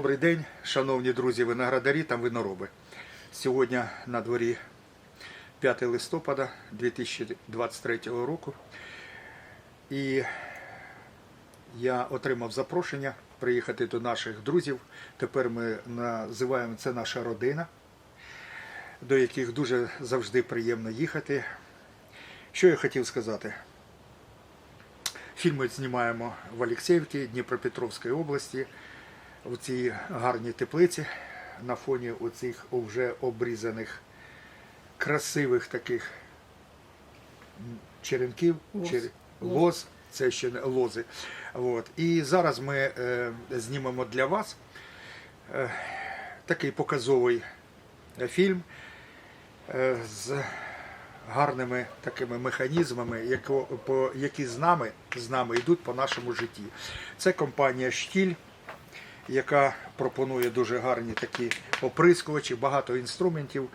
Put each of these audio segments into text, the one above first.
Добрий день, шановні друзі виноградарі та винороби. Сьогодні на дворі 5 листопада 2023 року. І я отримав запрошення приїхати до наших друзів. Тепер ми називаємо це наша родина, до яких дуже завжди приємно їхати. Що я хотів сказати? Фільми знімаємо в Олексіївці, Дніпропетровської області, в цій гарній теплиці на фоні оцих вже обрізаних красивих таких черенків, Лоз. чер- лоз, це ще не лози. От. І зараз ми е, знімемо для вас е, такий показовий е, фільм е, з гарними такими механізмами, яко- по- які з нами, з нами йдуть по нашому житті. Це компанія Штіль, яка пропонує дуже гарні такі оприскувачі, багато інструментів.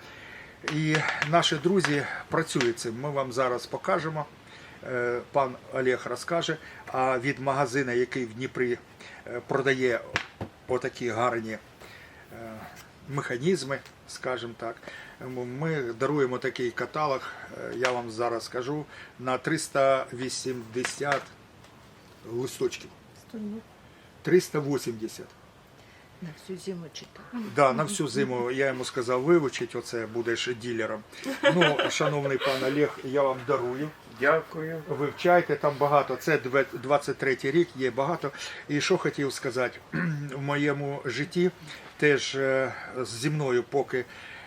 І наші друзі працюють цим. Ми вам зараз покажемо. Е, Пан Олег розкаже. А від магазину, який в Дніпрі е, продає отакі гарні е, механізми, скажімо так. Ми даруємо такий каталог, я вам зараз скажу, на 380 листочків. 380. На всю зиму читав. Да, на всю зиму я йому сказав вивчить, оце будеш ділером. Ну, шановний пан Олег, я вам дарую. Дякую. Вивчайте там багато. Це 23 рік, є багато. І що хотів сказати, в моєму житті теж е, зі мною, поки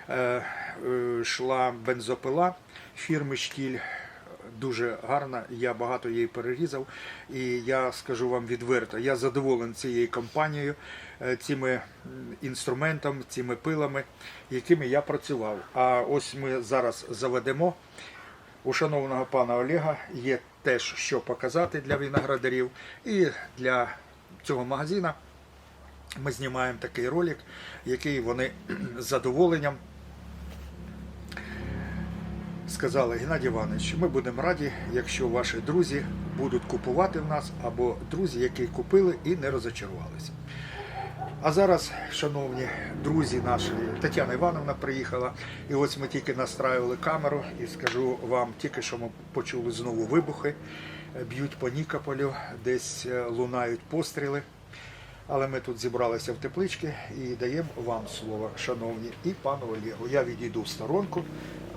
е, е, йшла бензопила фірми Штіль. Дуже гарна, я багато її перерізав, і я скажу вам відверто, я задоволений цією компанією, е, цими інструментами, цими пилами, якими я працював. А ось ми зараз заведемо у шановного пана Олега є теж що показати для виноградарів. І для цього магазина ми знімаємо такий ролик, який вони з задоволенням сказали Геннадій Іванович, ми будемо раді, якщо ваші друзі будуть купувати в нас, або друзі, які купили і не розочарувалися. А зараз, шановні друзі наші, Тетяна Івановна приїхала, і ось ми тільки настраювали камеру, і скажу вам, тільки що ми почули знову вибухи, б'ють по Нікополю, десь е, лунають постріли. Але ми тут зібралися в теплички і даємо вам слово, шановні, і пану Олегу. Я відійду в сторонку,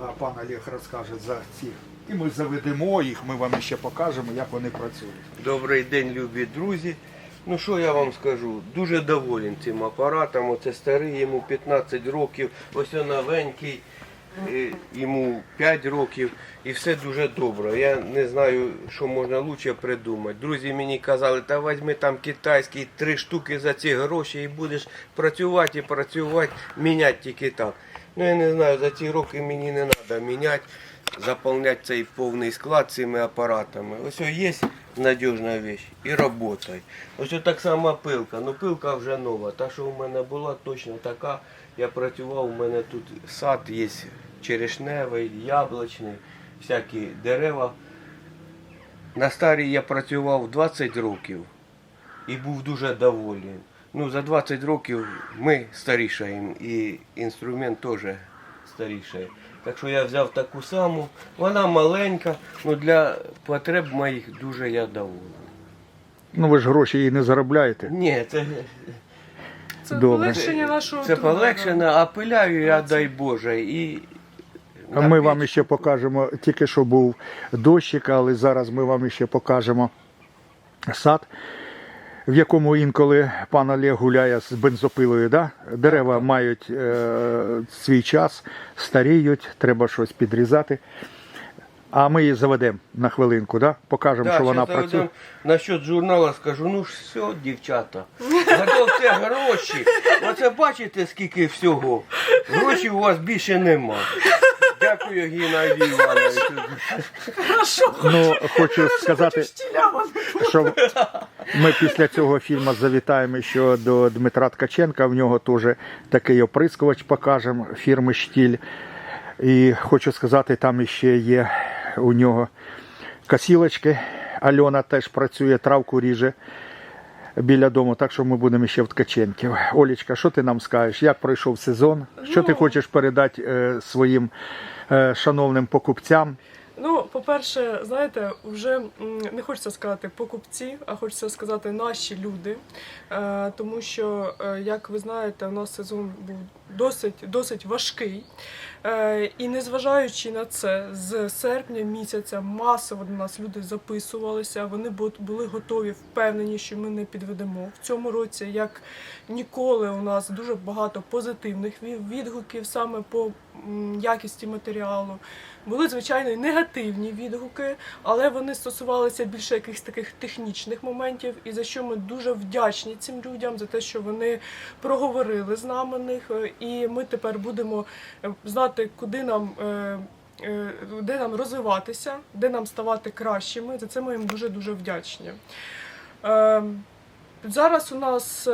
а пан Олег розкаже за ці. І ми заведемо їх, ми вам ще покажемо, як вони працюють. Добрий день, любі друзі. Ну що я вам скажу? Дуже доволен цим апаратом. Оце старий, йому 15 років, ось новенький, йому 5 років. І все дуже добре. Я не знаю, що можна краще придумати. Друзі мені казали, та візьми там китайський три штуки за ці гроші і будеш працювати і працювати, міняти тільки так. Ну я не знаю, за ці роки мені не треба міняти, заповняти цей повний склад цими апаратами. Ось є надіжна вещь і роботай. Ось так само пилка. Ну пилка вже нова. Та, що у мене була, точно така. Я працював, у мене тут сад є черешневий, яблучний, всякі дерева. На старій я працював 20 років і був дуже довольний. Ну, за 20 років ми старішаємо і інструмент теж старішає. Так що я взяв таку саму. Вона маленька, але для потреб моїх дуже я довольний. Ну ви ж гроші її не заробляєте. Ні, це, Це Добре. полегшення нашого це труда, полегшено, а пиляю я, дай Боже. І А ми піч- вам ще покажемо, тільки що був дощик, але зараз ми вам ще покажемо сад, в якому інколи пан Олег гуляє з бензопилою. Да? Дерева мають е, свій час, старіють, треба щось підрізати. А ми її заведемо на хвилинку, да? покажемо, Да, що вона щас працює. заведем. Насчет журнала скажу, ну ж все, дівчата. Готовте гроші. Оце бачите, скільки всього. Грошей у вас більше нема. Дякую, Геннадій Івановичу. Ну, хочу сказати, Штілява. що ми після цього фільму завітаємо ще до Дмитра Ткаченка. В нього теж такий оприскувач покажемо фірми Штіль. І хочу сказати, там ще є у нього косілочки. Альона теж працює, травку ріже. біля дому, так що ми будемо ще в Ткаченків. Олічка, що ти нам скажеш? Як пройшов сезон? Що ти Ну. хочеш передати е, своїм е, шановним покупцям? Ну, по-перше, знаєте, вже м, не хочеться сказати покупці, а хочеться сказати наші люди. Е, тому що, е, як ви знаєте, у нас сезон був досить, досить важкий. Е, і незважаючи на це, з серпня місяця масово до нас люди записувалися. Вони бу- були готові, впевнені, що ми не підведемо. В цьому році, як ніколи, у нас дуже багато позитивних відгуків саме по якісті матеріалу. Були, звичайно, і негативні відгуки, але вони стосувалися більше якихось таких технічних моментів, і за що ми дуже вдячні цим людям за те, що вони проговорили з нами них, е, і ми тепер будемо е, знати, куди нам. е, е, Де нам розвиватися, де нам ставати кращими. За це ми їм дуже дуже вдячні. Зараз у нас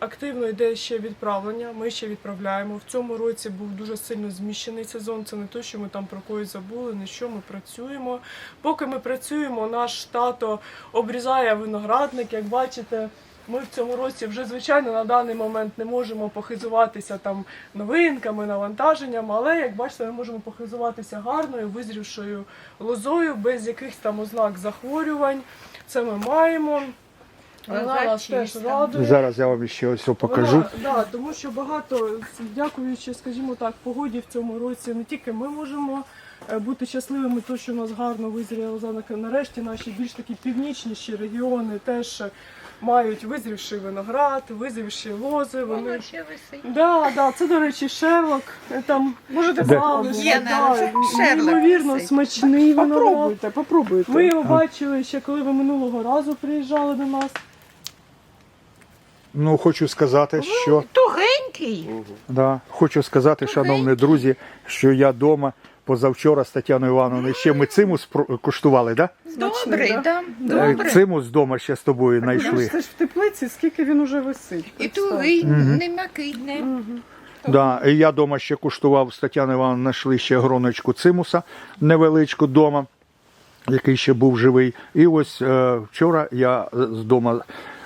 активно йде ще відправлення. Ми ще відправляємо. В цьому році був дуже сильно зміщений сезон. Це не те, що ми там про когось забули, не що ми працюємо. Поки ми працюємо, наш тато обрізає виноградник. Як бачите, ми в цьому році вже звичайно на даний момент не можемо похизуватися там новинками, навантаженням, але як бачите, ми можемо похизуватися гарною, визрівшою лозою, без якихось там ознак захворювань. Це ми маємо. Вона нас теж радує. Зараз я вам ще ось покажу. Вона, да, тому що багато, дякуючи, скажімо так, погоді в цьому році, не тільки ми можемо е, бути щасливими, то що у нас гарно визріла лоза. Нарешті наші більш такі північніші регіони теж мають визрівший виноград, визрівші лози. Вони Воно ще висить. Да, да, це, до речі, Шерлок. Е, Там можете Де? Є, Шерлок неймовірно висить. смачний виноград. Попробуйте, попробуйте. Ми його бачили ще коли ви минулого разу приїжджали до нас. Ну, хочу сказати, що Тугенький. да, хочу сказати, шановні друзі, що я вдома позавчора з Тетяною Івановною ще ми цимус куштували, да? Добрий, да? да? Е, Добре. Цимус вдома ще з тобою знайшли. Це ж в теплиці, скільки він уже висить. І тугий, не макидне. Да, і я вдома ще куштував з Тетяною Івановною, знайшли ще гроночку цимуса невеличку вдома, який ще був живий. І ось е, вчора я з дому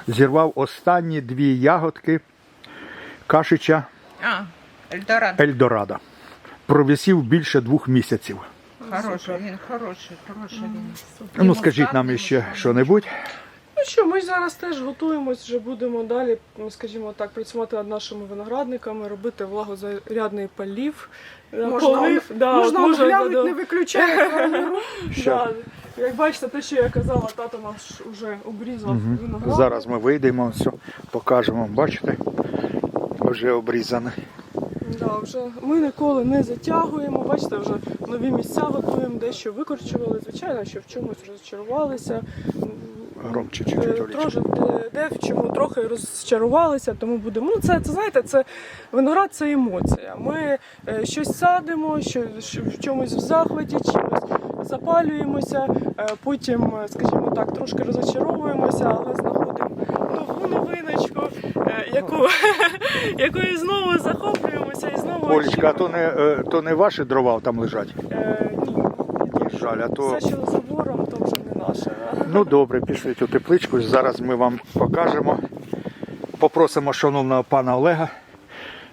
зірвав останні дві ягодки кашича А, Ельдорадо. Ельдорадо. Провісів більше двох місяців. Хороший, він хороший, хороший він. Ну, скажіть нам ще що-небудь. Ну що, ми зараз теж готуємось, вже будемо далі, ну, скажімо так, працювати над нашими виноградниками, робити влагозарядний полів. е, Можна, полив, да, можна може, оглянути, да, не виключає камеру. да. Як бачите, те, що я казала, тато наш вже обрізав виноград. Зараз ми вийдемо, все покажемо. Бачите? Вже обрізане. Да, вже ми ніколи не затягуємо. Бачите, вже нові місця готуємо, дещо викорчували. Звичайно, що в чомусь розчарувалися. Громче Е, чуть-чуть. Трошки де, де в чому трохи розчарувалися, тому будемо. Ну, це, це знаєте, це виноград це емоція. Ми е, щось садимо, що, що в чомусь в захваті, чимось запалюємося, е, потім, е, скажімо так, трошки розочаровуємося, але знаходимо нову новиночку, е, яку, якою знову захоплюємося і знову. Олечка, а то не, е, то не ваші дрова там лежать. Е, ні, Жаль, а то. все, що за забором, то вже не наше. Ну добре, пішли у тепличку. Зараз ми вам покажемо. Попросимо шановного пана Олега.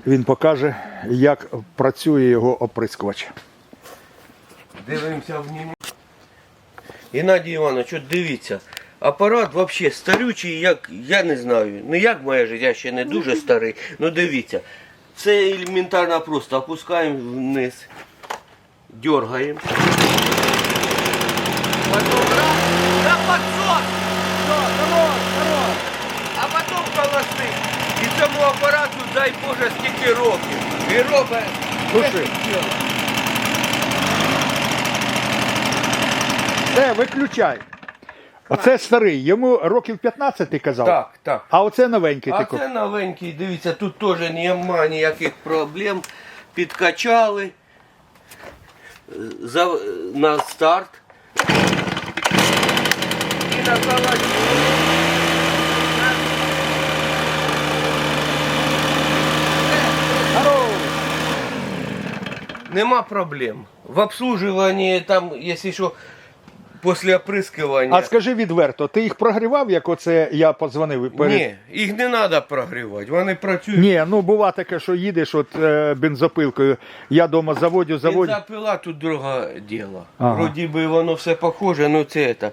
Він покаже, як працює його оприскувач. Дивимося внімання. Геннадій Іванович, от дивіться, апарат взагалі старючий, як я не знаю. Ну як моє життя ще не дуже старий. Ну дивіться. Це елементарно просто. Опускаємо вниз, дергаємо. Потім раз, на подсос. Все, здоров, здоров. А потім холости. І цьому апарату, дай Боже, скільки років. І робить. Слушай. Все, виключай. Оце старий, йому років 15 ти казав. Так, так. А оце новенький А ти це новенький, дивіться, тут теж нема ніяких проблем. Підкачали за, на старт. І на холодильник. Нема проблем. В обслуживанні там, якщо що, після оприскування. А скажи відверто, ти їх прогрівав, як оце я подзвонив перед. Ні, їх не треба прогрівати. Вони працюють. Ні, ну бува таке, що їдеш от е, бензопилкою. Я дома заводю, заводю. Бензопила тут друге діло. Ага. Вроді би воно все похоже, ну це це.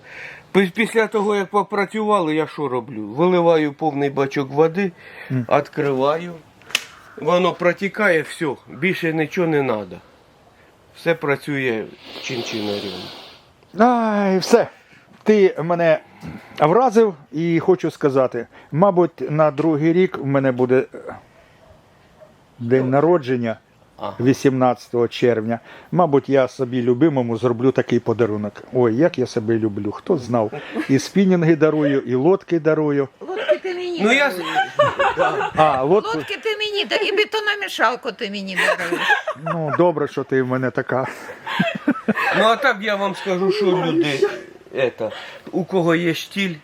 Після того, як попрацювали, я що роблю? Виливаю повний бачок води, відкриваю, воно протікає, все, більше нічого не треба. Все працює чин-чинарем. Ай, все. Ти мене вразив і хочу сказати, мабуть, на другий рік в мене буде е, день народження 18 червня. Мабуть, я собі любимому зроблю такий подарунок. Ой, як я себе люблю, хто знав. І спінінги дарую, і лодки дарую. Лодки ти мені Ну я. А, лодку. Лодки ти мені, да- і бетономішалку ти мені даруєш. Ну, добре, що ти в мене така. Ну а так я вам скажу, що люди, это, у кого є штіль,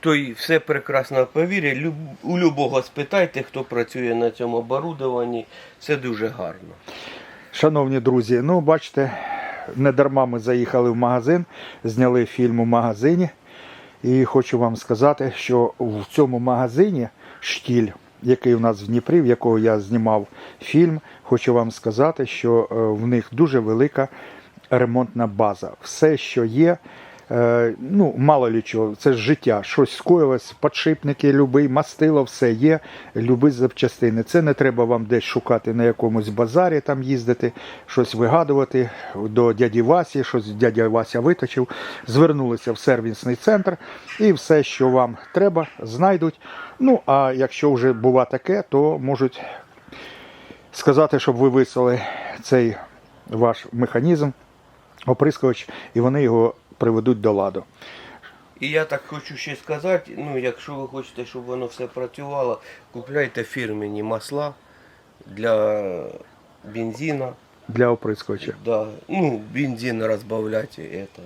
той все прекрасно повірить. У любого спитайте, хто працює на цьому оборудованні, це дуже гарно. Шановні друзі, ну бачите, не дарма ми заїхали в магазин, зняли фільм у магазині. І хочу вам сказати, що в цьому магазині штіль, який у нас в Дніпрі, в якого я знімав фільм, хочу вам сказати, що е, в них дуже велика ремонтна база. Все, що є, е, ну, мало лі чого, це ж життя. Щось скоїлось, подшипники, любий, мастило, все є, любі запчастини. Це не треба вам десь шукати на якомусь базарі, там їздити, щось вигадувати до дяді Васі, щось дядя Вася виточив. Звернулися в сервісний центр і все, що вам треба, знайдуть. Ну, а якщо вже бува таке, то можуть сказати, щоб ви вислали цей ваш механізм, оприскувач, і вони його приведуть до ладу. І я так хочу ще сказати, ну якщо ви хочете, щоб воно все працювало, купляйте фірмені масла для бензина. Для оприскувача. Да. Ну, бензин розбавляйте. Это.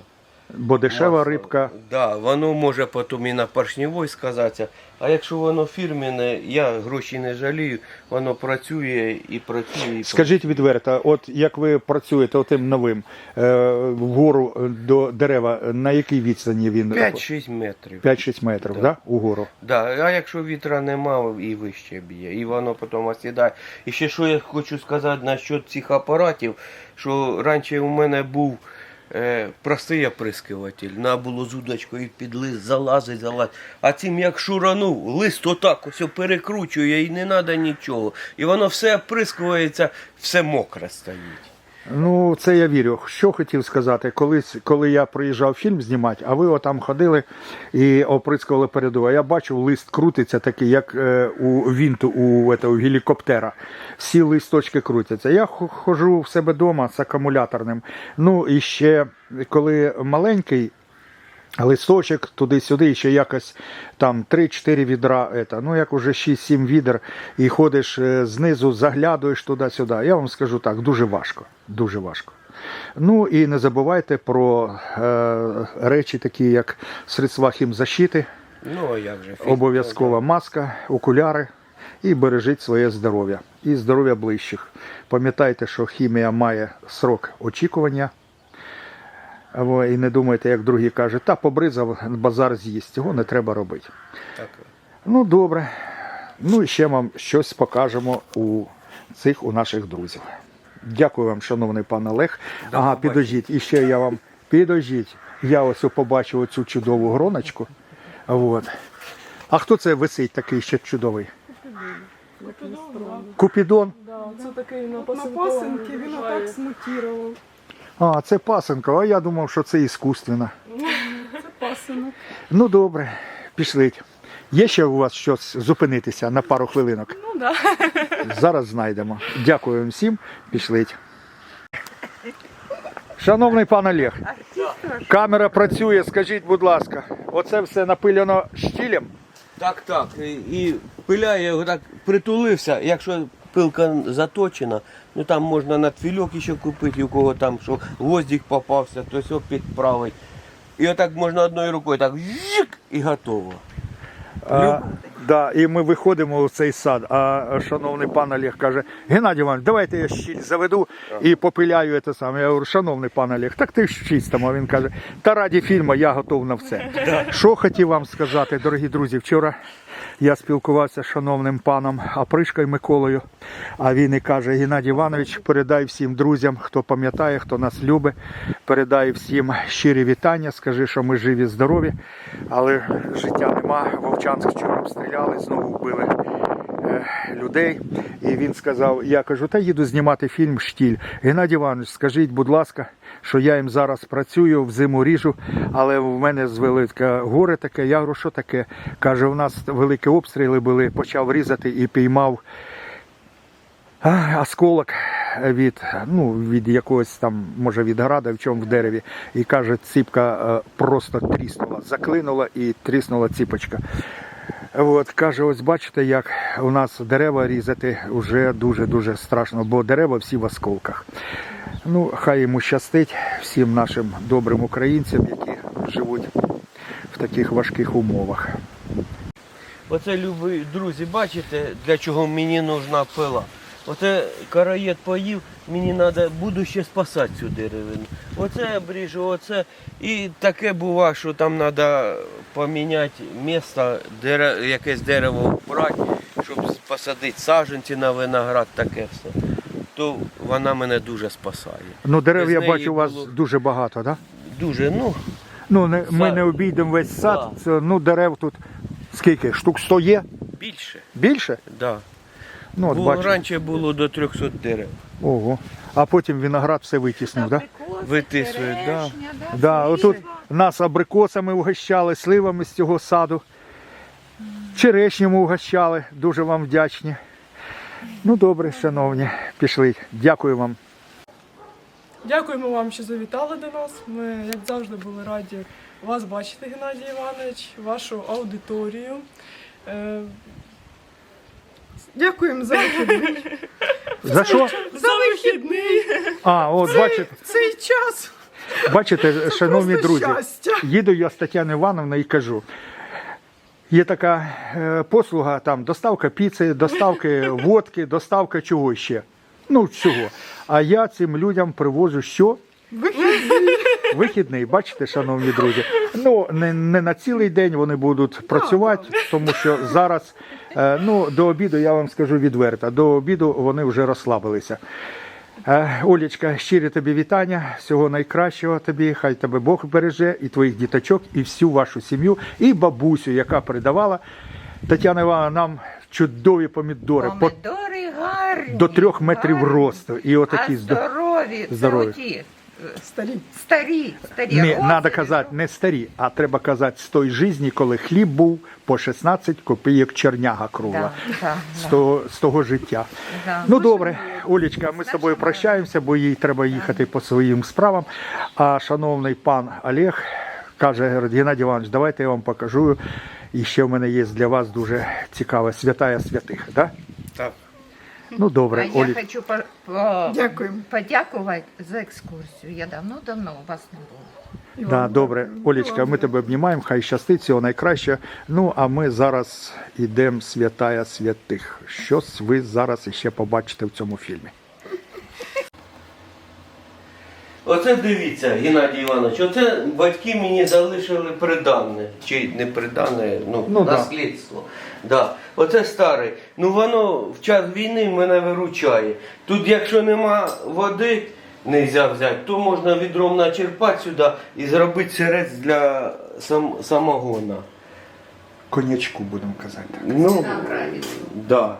Бо дешева Масло. рибка. Да, воно може потім і на поршневой сказатися. А якщо воно фірменне, я гроші не жалію, воно працює і працює. І Скажіть відверто, от як ви працюєте отим новим е, вгору до дерева, на якій відстані він? 5-6 метрів. 5-6 метрів, да. Да. угору. Да, а якщо вітра нема, і вище б'є, і воно потім осідає. І ще що я хочу сказати насчет цих апаратів, що раніше у мене був е, простий оприскиватель. на було з удочкою під лист залазить, залазить. А цим як шуранув, лист отак ось перекручує і не треба нічого. І воно все оприскується, все мокре стоїть. Ну, це я вірю. Що хотів сказати, колись, коли я приїжджав фільм знімати, а ви отам ходили і оприскували передову. Я бачив, лист крутиться такий, як е, у вінту у, у гелікоптера. Всі листочки крутяться. Я хо- ходжу в себе вдома з акумуляторним. Ну і ще коли маленький. Листочок туди-сюди, ще якось там 3-4 відра, ета. ну як уже 6-7 відер, і ходиш е, знизу, заглядуєш туди-сюди. Я вам скажу так, дуже важко. Дуже важко. Ну і не забувайте про е, речі, такі як средства хімзащити, Ну, обов'язкова маска, окуляри і бережіть своє здоров'я і здоров'я ближчих. Пам'ятайте, що хімія має срок очікування. Або І не думайте, як другі кажуть, та побризав, базар з'їсть. Цього не треба робити. Так. Ну, добре. Ну і ще вам щось покажемо у цих у наших друзів. Дякую вам, шановний пан Олег. ага, побачення. підождіть, і ще я вам підождіть. Я ось побачив оцю чудову гроночку. От. А хто це висить такий ще чудовий? Купідон. Да, це такий на пасенки він отак смутірував. А, це пасенко, а я думав, що це іскусственно. Це пасинок. Ну добре, пішліть. Є ще у вас щось зупинитися на пару хвилинок? Ну да. Зараз знайдемо. Дякую вам всім. Пішліть. Шановний пан Олег, камера працює, скажіть, будь ласка, оце все напилено штілем? Так, так. І, і пиляє, так притулився. Якщо пилка заточена, ну там можна на твільок ще купити, у кого там що гвоздик попався, то все підправить. І отак можна одною рукою так жик і готово. А, Да, і ми виходимо у цей сад. А шановний пан Олег каже: Геннадій Іванович, давайте я щіль заведу і попиляю це саме. Я говорю, шановний пан Олег, так ти ж чистимо. Він каже, та раді фільму я готов на все. Що хотів вам сказати, дорогі друзі, вчора. Я спілкувався з шановним паном Апришкою Миколою, а він і каже: Геннадій Іванович, передай всім друзям, хто пам'ятає, хто нас любить, передай всім щирі вітання, скажи, що ми живі, здорові, але життя нема. Вовчанськ вчора обстріляли, знову вбили людей. І він сказав: я кажу, та їду знімати фільм Штіль. Геннадій Іванович, скажіть, будь ласка, що я їм зараз працюю, в зиму ріжу, але в мене таке горе таке. Я говорю, що таке? Каже, у нас великі обстріли були, почав різати і піймав осколок від, ну, від якогось там, може, від града, в чому в дереві. І каже, ціпка е, просто тріснула, заклинула і тріснула ціпочка. От, каже, ось бачите, як у нас дерева різати вже дуже-дуже страшно, бо дерева всі в осколках. Ну, хай йому щастить всім нашим добрим українцям, які живуть в таких важких умовах. Оце, любі друзі, бачите, для чого мені нужна пила. Оце караєт поїв, мені треба, буду ще спасати цю деревину. Оце обріжу, оце. І таке буває, що там треба поміняти місце, якесь дерево брати, щоб посадити саджанці на виноград, таке все. То вона мене дуже спасає. Ну, дерев я бачу у вас було- дуже багато, так? Да? Дуже, ну, Ну, не, ми не обійдемо весь сад. Да. Це, ну, дерев тут скільки? Штук 100 є? більше. Більше? Да. Ну, от Було, бачите. раніше було до 300 дерев. Ого. А потім виноград все витіснив, так? Да? Витисують, да. Да, отут нас абрикосами угощали, сливами з цього саду. Черешнями угощали. Дуже вам вдячні. Ну добре, шановні, пішли. Дякую вам. Дякуємо вам, що завітали до нас. Ми, як завжди, були раді вас бачити, Геннадій Іванович, вашу аудиторію. Е, Дякуємо за вихідний. За що? За вихідний А, от бачите, цей час. бачите, шановні просто друзі, щастя. їду я з Тетяною Івановною і кажу. Є така е, послуга, там доставка піци, доставки водки, доставка чого ще. Ну, всього. А я цим людям привожу що? Вихідний, бачите, шановні друзі. Ну, не, не на цілий день вони будуть працювати, тому що зараз, е, ну, до обіду, я вам скажу відверто, до обіду вони вже розслабилися. Е, Олічка, щирі тобі вітання, всього найкращого тобі, хай тебе Бог береже, і твоїх діточок, і всю вашу сім'ю, і бабусю, яка передавала. Тетяна Івановна, нам чудові помідори. По- Помідори гарні. до трьох метрів гарні. росту. І отакі здо- здорові. це здорові. Старі. Старі, старі. Не, треба казати не старі, а треба казати з той житті, коли хліб був по 16 копійок черняга кругла. Да, да, З, да. того, з того життя. Да. Ну добре, Олічка, ми з тобою прощаємося, бо їй треба їхати по своїм справам. А шановний пан Олег каже, Геннадій Іванович, давайте я вам покажу. І ще в мене є для вас дуже цікаве святая святих. Да? Так. Ну А добре, я хочу по, по, Дякуємо. подякувати за екскурсію. Я давно-давно у вас не була. Да, добре, Олічка, ми тебе обнімаємо, хай щастить, всього найкраще. Ну, а ми зараз йдемо святая святих. Щось ви зараз іще побачите в цьому фільмі. Оце дивіться, Геннадій Іванович, оце батьки мені залишили придане. Чи не придане, ну, Ну, да. наслідство. Да. Оце старий. Ну воно в час війни мене виручає. Тут, якщо нема води, не можна взяти, то можна відром начерпати сюди і зробити сирець для сам, самогона. Конячку будемо казати. Ну, да.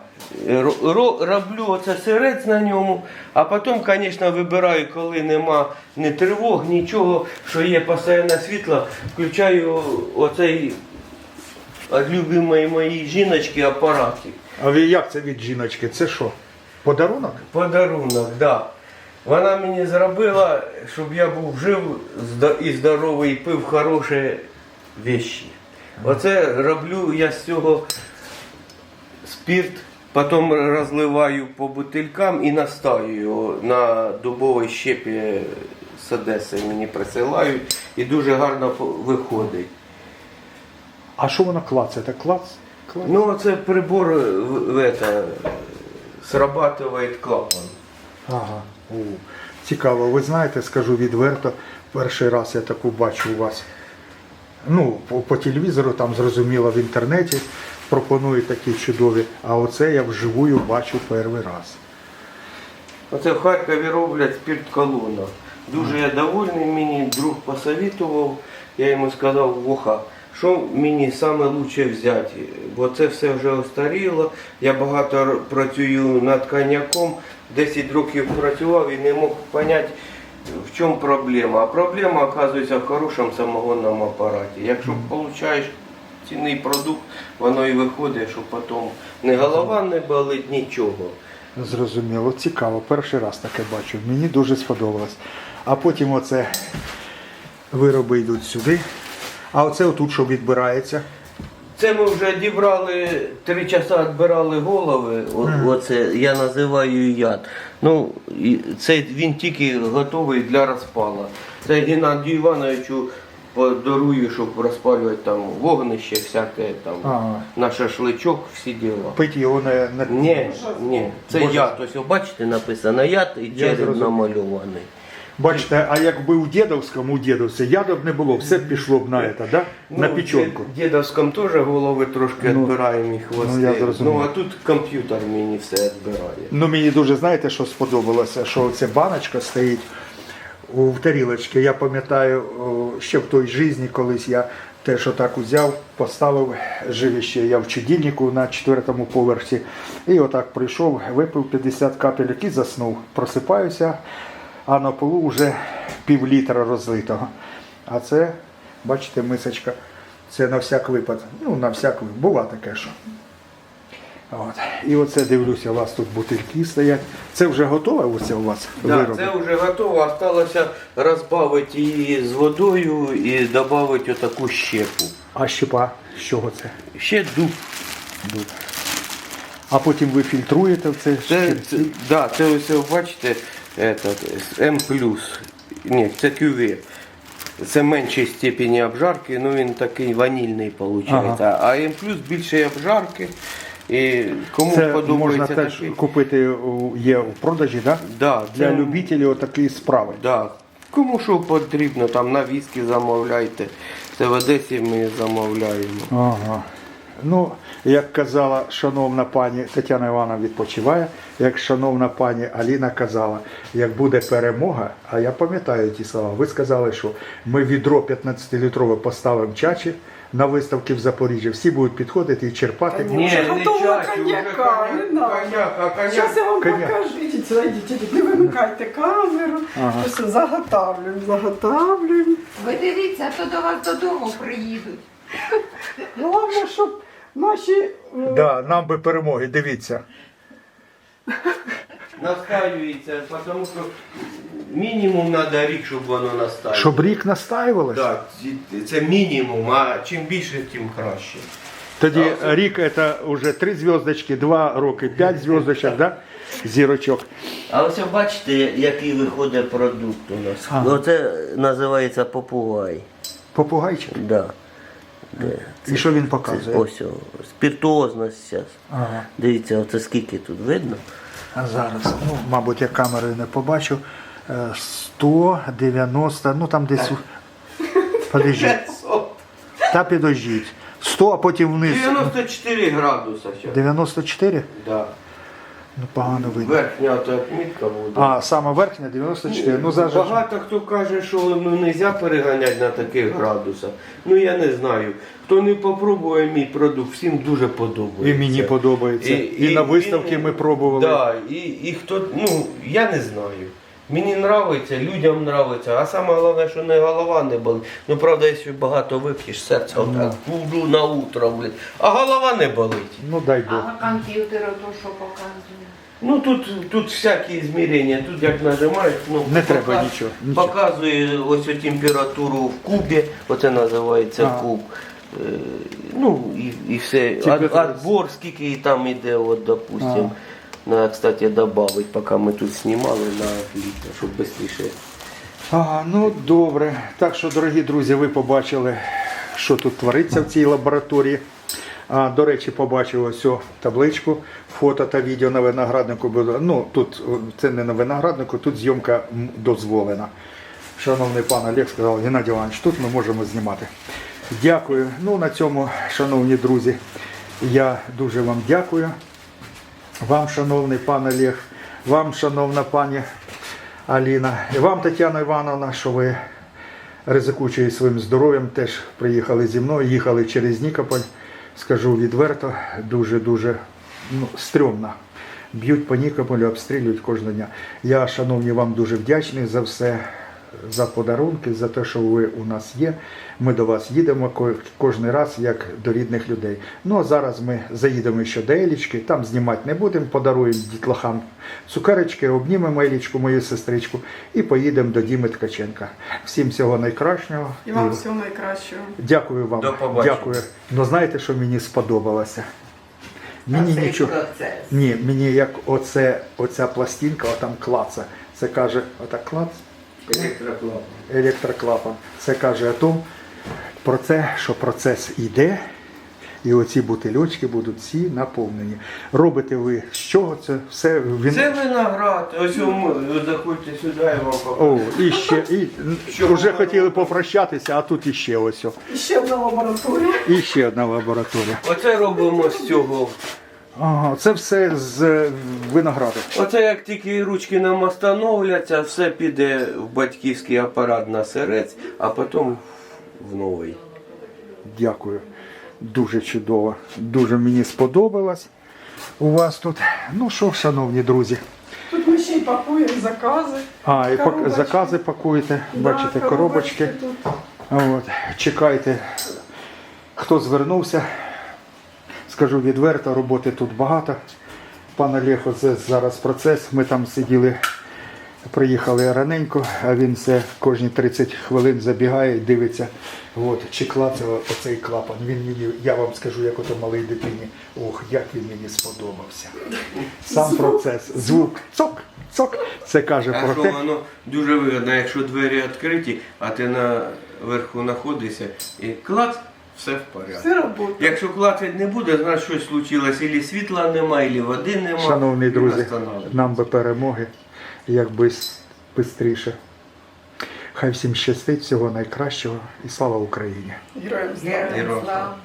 Ро- ро- роблю оце сирець на ньому, а потім, звісно, вибираю, коли нема ні тривог, нічого, що є постійне світло, включаю оцей від любимої моєї жіночки апаратик. А ви як це від жіночки? Це що? Подарунок? Подарунок, да. Вона мені зробила, щоб я був жив і здоровий, і пив хороші вещі. Оце роблю я з цього спирт, потім розливаю по бутилькам і настаю його на дубовій щепі з Одеси мені присилають і дуже гарно виходить. А що воно клац? Це клац? Ну, це прибор в, в это, срабатывает клапан. Ага. О, цікаво. Ви знаєте, скажу відверто, перший раз я таку бачу у вас. Ну, по, по телевізору, там зрозуміло в інтернеті пропонують такі чудові, а оце я вживую бачу перший раз. Оце в Харкові роблять спіртколона. Дуже я довольний, мені друг посовітував. Я йому сказав, Воха, що мені саме лучше взяти? Бо це все вже остаріло. Я багато працюю над коньяком, 10 років працював і не мог зрозуміти, в чому проблема. А проблема, оказується, в хорошому самогонному апараті. Якщо получаєш цінний продукт, воно і виходить, що потім не голова не болить, нічого. Зрозуміло, цікаво, перший раз таке бачу. Мені дуже сподобалось. А потім оце вироби йдуть сюди. А оце отут, що відбирається. Це ми вже дібрали, три часа відбирали голови. О- Оце я називаю яд. Ну, і це він тільки готовий для розпала. Це Геннадію Івановичу подарую, щоб розпалювати там вогнище, всяке там Ага. на шашличок, всі діла. Пить його не, не... Ні, ні, це Боже. яд. Ось бачите, написано яд і череп зрозумів. намальований. Бачите, а якби у дідовському, у дідовці яда б не було, все б пішло б на, це, да? на Ну, печенку. в Дідовському теж голови трошки Ну, відбираємо і хвости. ну, я зрозумів. ну а тут комп'ютер мені все відбирає. Ну мені дуже знаєте, що сподобалося, що ця баночка стоїть у в тарілочці. Я пам'ятаю о, ще в той житті, колись я теж отак узяв, поставив живище. Я в чудільнику на четвертому поверсі. І отак прийшов, випив 50 капель і заснув. Просипаюся, а на полу вже пів літра розлитого. А це, бачите, мисочка. Це на всяк випад. Ну, на всяк випад. Бува таке, що. От. І оце дивлюся, у вас тут бутильки стоять. Це вже готове оце у вас Да, вироби? це вже готово, осталося розбавити її з водою і додати отаку щепу. А щепа, з чого це? Ще дуб. А потім ви фільтруєте це? Це, це, да, це ось бачите, этот, М+. Ні, це QV. Це меншій степені обжарки, ну він такий ванільний виходить. Ага. А М плюс більшої обжарки. І кому Це можна теж такий. купити, у- є у продажі, да? Да, Для це- любителів отакі справи. Да. Кому що потрібно, там на віскі замовляйте. Це в Одесі ми замовляємо. Ага. Ну, як казала шановна пані Тетяна Івановна відпочиває, як шановна пані Аліна казала, як буде перемога, а я пам'ятаю ті слова, ви сказали, що ми відро 15-літрове поставимо чачі на виставки в Запоріжжі, всі будуть підходити і черпати. Ні, вже готового коньяка, не коньяк, а коньяк. Зараз я вам Коньяк. покажу. Ідіть, сюди, ідіть, ідіть. Не вимикайте камеру. Ага. Все, заготавлюємо, заготавлюємо. Ви дивіться, а то до вас додому приїдуть. Головне, щоб наші е, Да, нам би перемоги, дивіться. Настаюється, тому що мінімум треба рік, щоб воно настаювало. Щоб рік настаювалося. Так, це мінімум, а чим більше, тим краще. Тоді А рік це вже три зв'язочки, два роки, п'ять зв'язочок, да? зірочок. А ось бачите, який виходить продукт у нас. Ага. Оце називається попугай. Попугайчик. Да. І що він показує? ось о, спіртуозність зараз. Ага. Дивіться, оце скільки тут видно? А зараз, ну, мабуть, я камерою не побачу. Е, 190, ну там десь. Подождіть. Та підождіть. 100, а потім вниз. 94 градуса зараз. 94? Да. Ну, погано видно. Верхня то отмітка буде. А, саме верхня 94. Ну, зараз. Багато хто каже, що ну, не можна переганяти на таких градусах. Ну я не знаю. Хто не попробує мій продукт, всім дуже подобається. І мені подобається. І, на виставки ми пробували. Да, і, і хто, ну, я не знаю. Мені подобається, людям подобається, а саме головне, що не голова не болить. Ну, правда, якщо багато вип'єш, серце отак буду на утро, блін. А голова не болить. Ну дай Бог. А комп'ютер ото що показує? Ну тут, тут всякі змірення, тут як нажимаєш, ну Не треба нічого, нічого. Показує ось цю температуру в кубі, оце називається Ага. куб. Е, Ну і, і все. Температура. Отбор, скільки там іде, от, допустим. Надо, кстати, добавить, поки ми тут знімали на літо, щоб швидше. Ага, ну добре. Так що, дорогі друзі, ви побачили, що тут твориться в цій лабораторії. А, до речі, побачив ось табличку, фото та відео на винограднику. Ну, тут це не на винограднику, тут зйомка дозволена. Шановний пан Олег сказав, Геннадій Іванович, тут ми можемо знімати. Дякую. Ну, на цьому, шановні друзі, я дуже вам дякую. Вам, шановний пан Олег, вам, шановна пані Аліна, і вам, Тетяна Івановна, що ви ризикуючи своїм здоров'ям, теж приїхали зі мною, їхали через Нікополь. Скажу відверто, дуже-дуже ну, стрьомно. Б'ють по Нікополю, обстрілюють кожного дня. Я, шановні, вам дуже вдячний за все, за подарунки, за те, що ви у нас є. Ми до вас їдемо кожен раз, як до рідних людей. Ну а зараз ми заїдемо ще до Елічки, там знімати не будемо, подаруємо дітлахам цукерочки, обнімемо Елічку, мою сестричку, і поїдемо до Діми Ткаченка. Всім всього найкращого. І вам всього найкращого. Дякую вам. До побачення. Дякую. Ну знаєте, що мені сподобалося? Мені Цей нічого. процес. Ні, мені як оце, оця пластинка, отам клаца. Це каже, отак клац, електроклапан. Це каже о том, про це, що процес йде, і оці бутильочки будуть всі наповнені. Робите ви з чого це? Все він. Це виноград. Ось ви заходьте сюди, я вам покажу. О, і ще, і вже хотіли попрощатися, а тут іще ось. о. Ще одна лабораторія. І ще одна лабораторія. Оце робимо з цього. Ага, це все з е, винограду. Оце як тільки ручки нам остановляться, все піде в батьківський апарат на сирець, а потім в новий. Дякую. Дуже чудово. Дуже мені сподобалось у вас тут. Ну що, шановні друзі. Тут ми ще й пакуємо закази. А, і пак- Коробочки. закази пакуєте, бачите, Да, коробочки. тут. От, чекайте, хто звернувся. Скажу відверто, роботи тут багато. Пан Олег, оце зараз процес. Ми там сиділи, приїхали раненько, а він все кожні 30 хвилин забігає і дивиться, от, чи клацав оцей клапан. Він мені, я вам скажу, як ото малій дитині, ох, як він мені сподобався. Сам процес, звук, цок, цок. Це каже А про що те. воно дуже вигідно, якщо двері відкриті, а ти наверху знаходишся і клац, все в порядку. Все робота. Якщо клацать не буде, значить щось случилось, ілі світла нема, ілі води нема. Шановні друзі, нам би перемоги, як швидше. Хай всім щастить, всього найкращого і слава Україні! Героям слава. Героям Героям слава.